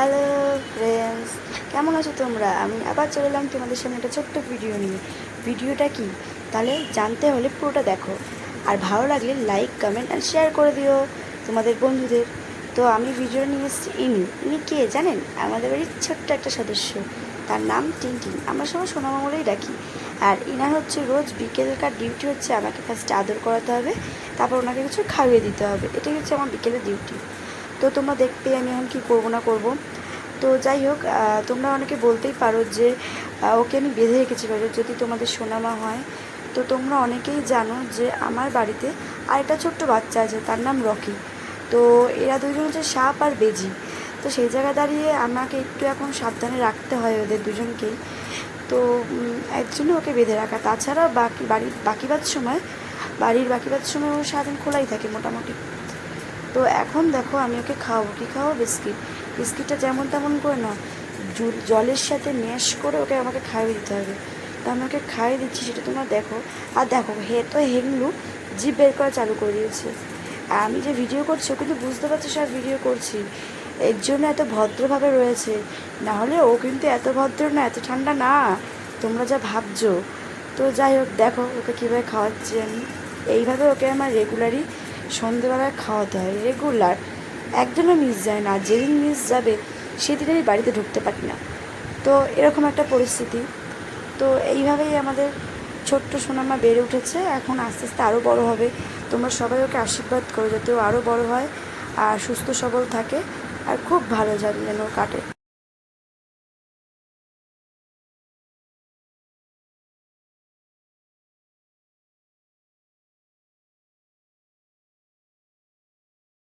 Hello friends কেমন আছো তোমরা? আমি আবার চলে এলাম তোমাদের সামনে একটা ছোট্ট ভিডিও নিয়ে। ভিডিওটা কি? তাহলে জানতে হলে পুরোটা দেখো। আর ভালো লাগলে লাইক কমেন্ট আর শেয়ার করে দিও তোমাদের বন্ধুদের। তো আমি ভিডিও নিয়ে এসেছি ইনি। ইনি কে জানেন? আমাদের বাড়ির ছোট্ট একটা সদস্য। তার নাম টিনটিন। আমরা সবাই সোনামা বলেই ডাকি। আর ইনার হচ্ছে রোজ বিকেলকার ডিউটি হচ্ছে, আমাকে ফার্স্টে আদর করাতে হবে, তারপর ওনাকে কিছু খাইয়ে দিতে হবে। এটাই হচ্ছে আমার বিকেলের ডিউটি তো তোমরা দেখতে আমি এখন কী করব না করব। তো যাই হোক তোমরা অনেকে বলতেই পারো যে ওকে আমি বেঁধে রেখেছি বাড়ি যদি তোমাদের সোনামা হয়। তো তোমরা অনেকেই জানো যে, আমার বাড়িতে আরেকটা ছোট্ট বাচ্চা আছে, তার নাম রকি। তো এরা দুজন হচ্ছে সাপ আর বেজি। তো সেই জায়গায় দাঁড়িয়ে আমাকে একটু এখন সাবধানে রাখতে হয় ওদের দুজনকেই তো জন্য ওকে বেঁধে রাখা। তাছাড়া বাকি বাড়ির বাকিবার সময়, বাড়ির বাকিবার সময় ও সারাদিন খোলাই থাকে মোটামুটি। তো এখন দেখো আমি ওকে খাওয়াবো। কী খাওয়াবো? বিস্কিট। বিস্কিটটা যেমন তেমন করে না জল- জলের সাথে ম্যাশ করে ওকে আমাকে খাইয়ে দিতে হবে। তো আমি ওকে খাইয়ে দিচ্ছি, সেটা তোমরা দেখো। আর দেখো, হে, তো হেংলু জিভ বের করা চালু করে দিয়েছে। আর আমি যে ভিডিও করছি, ও কিন্তু বুঝতে পারছ সব ভিডিও করছি। এর জন্য এত ভদ্রভাবে রয়েছে। না হলে ও কিন্তু এত ভদ্র না, এত ঠান্ডা না। তোমরা যা ভাবছ। তো যাই হোক, দেখো ওকে কীভাবে খাওয়াচ্ছি আমি। এইভাবে ওকে আমার রেগুলারই সন্ধেবেলায় খাওয়াতে হয় রেগুলার। একদিনও মিস যায় না, যেদিন মিস যাবে সেদিন আমি বাড়িতে ঢুকতে পারি না। তো এরকম একটা পরিস্থিতি। তো এইভাবেই আমাদের ছোট্ট সোনামা বেড়ে উঠেছে। এখন আস্তে আস্তে আরও বড় হবে। তোমরা সবাই ওকে আশীর্বাদ করো যাতে ও আরও বড় হয় আর সুস্থ সবল থাকে। আর খুব ভালো যেন কাটে।